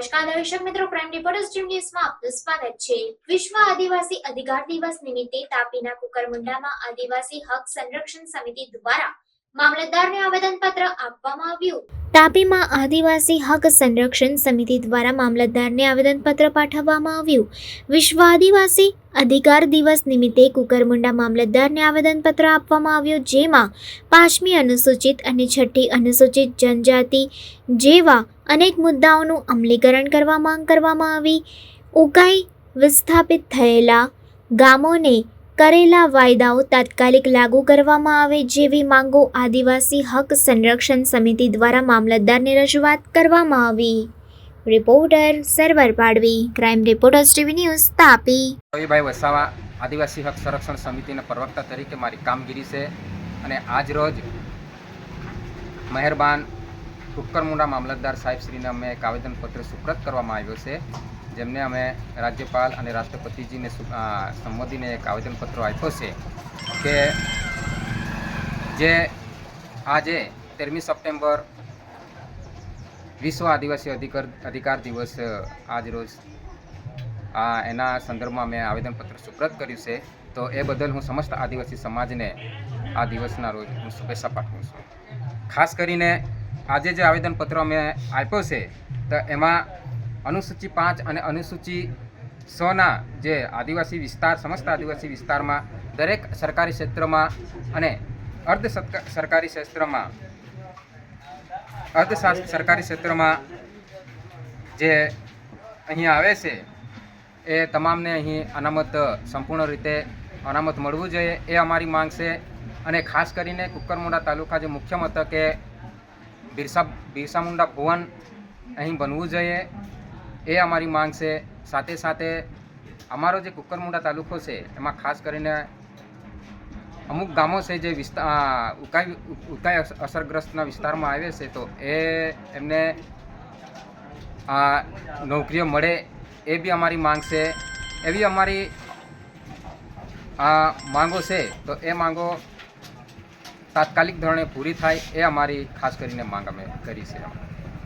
નમસ્કાર, દર્શક મિત્રો, પ્રાઇમ રિપોર્ટર્સ ટીમ ન્યૂઝમાં આપનું સ્વાગત છે. વિશ્વ આદિવાસી અધિકાર દિવસ નિમિત્તે તાપીના કુકરમુંડામાં આદિવાસી હક સંરક્ષણ સમિતિ દ્વારા મામલતદારને આવેદનપત્ર આપવામાં આવ્યું. તાપીમાં આદિવાસી હક સંરક્ષણ સમિતિ દ્વારા મામલતદારને આવેદનપત્ર પાઠવવામાં આવ્યું. વિશ્વ આદિવાસી અધિકાર દિવસ નિમિત્તે કુકરમુંડા મામલતદારને આવેદનપત્ર આપવામાં આવ્યું, જેમાં પાંચમી અનુસૂચિત અને છઠ્ઠી અનુસૂચિત જનજાતિ જેવા અનેક મુદ્દાઓનું અમલીકરણ કરવા માંગ કરવામાં આવી. ઉકાઈ વિસ્થાપિત થયેલા ગામોને કરેલા વાયદાઓ તાત્કાલિક લાગુ કરવામાં આવે જેવી માંગો આદિવાસી હક સંરક્ષણ સમિતિ દ્વારા મામલતદારને રજૂઆત કરવામાં આવી. Reporter Sarvar Padvi. Crime reporters TV news Tapi. Ravibhai Vasava, આદિવાસી હક સંરક્ષણ સમિતિના પ્રવક્તા તરીકે મારી કામગીરી છે અને આજ રોજ મહેરબાન કુક્કરમુંડા મામલતદાર સાહેબશ્રીને અમે એક આવેદનપત્ર સુપ્રત કરવામાં આવ્યો છે. જેમને અમે રાજ્યપાલ અને રાષ્ટ્રપતિજીને સંબોધીને એક આવેદનપત્ર આપ્યો છે કે જે આજે તેરમી સપ્ટેમ્બર વિશ્વ આદિવાસી અધિકાર અધિકાર દિવસ આજરોજ આજ રોજ, આ, એના સંદર્ભમાં મેં આવેદનપત્ર સુપ્રત કર્યું છે. તો એ બદલ હું સમસ્ત આદિવાસી સમાજને આ દિવસના રોજ હું શુભેચ્છા પાઠવું છું. ખાસ કરીને આજે જે આવેદનપત્ર મેં આપ્યો છે, તો એમાં અનુસૂચિ પાંચ અને અનુસૂચિ સોના જે આદિવાસી વિસ્તાર, સમસ્ત આદિવાસી વિસ્તારમાં દરેક સરકારી ક્ષેત્રમાં અને અર્ધ સરકારી ક્ષેત્રમાં, અર્ધ સરકારી ક્ષેત્રમાં જે અહીંયા આવે છે, એ તમામને અહીં અનામત સંપૂર્ણ રીતે અનામત મળવું જોઈએ એ અમારી માંગ છે. અને ખાસ કરીને કુકરમુંડા તાલુકા જે મુખ્ય મથકે બિરસા બિરસા મુંડા ભુવન અહીં બનવું જોઈએ. એ અમારી માંગ છે. સાથે સાથે અમારો જે કુકરમુંડા તાલુકો છે, એમાં ખાસ કરીને અમુક ગામો છે જે વિસ્તાર ઉકાઈ ઉકાઈ અસરગ્રસ્તના વિસ્તારમાં આવે છે, તો એ એમને, આ, નોકરીઓ મળે એ બી અમારી માંગ છે. એવી અમારી, આ, માંગો છે, તો એ માંગો તાત્કાલિક ધોરણે પૂરી થાય એ અમારી ખાસ કરીને માંગ અમે કરી છે.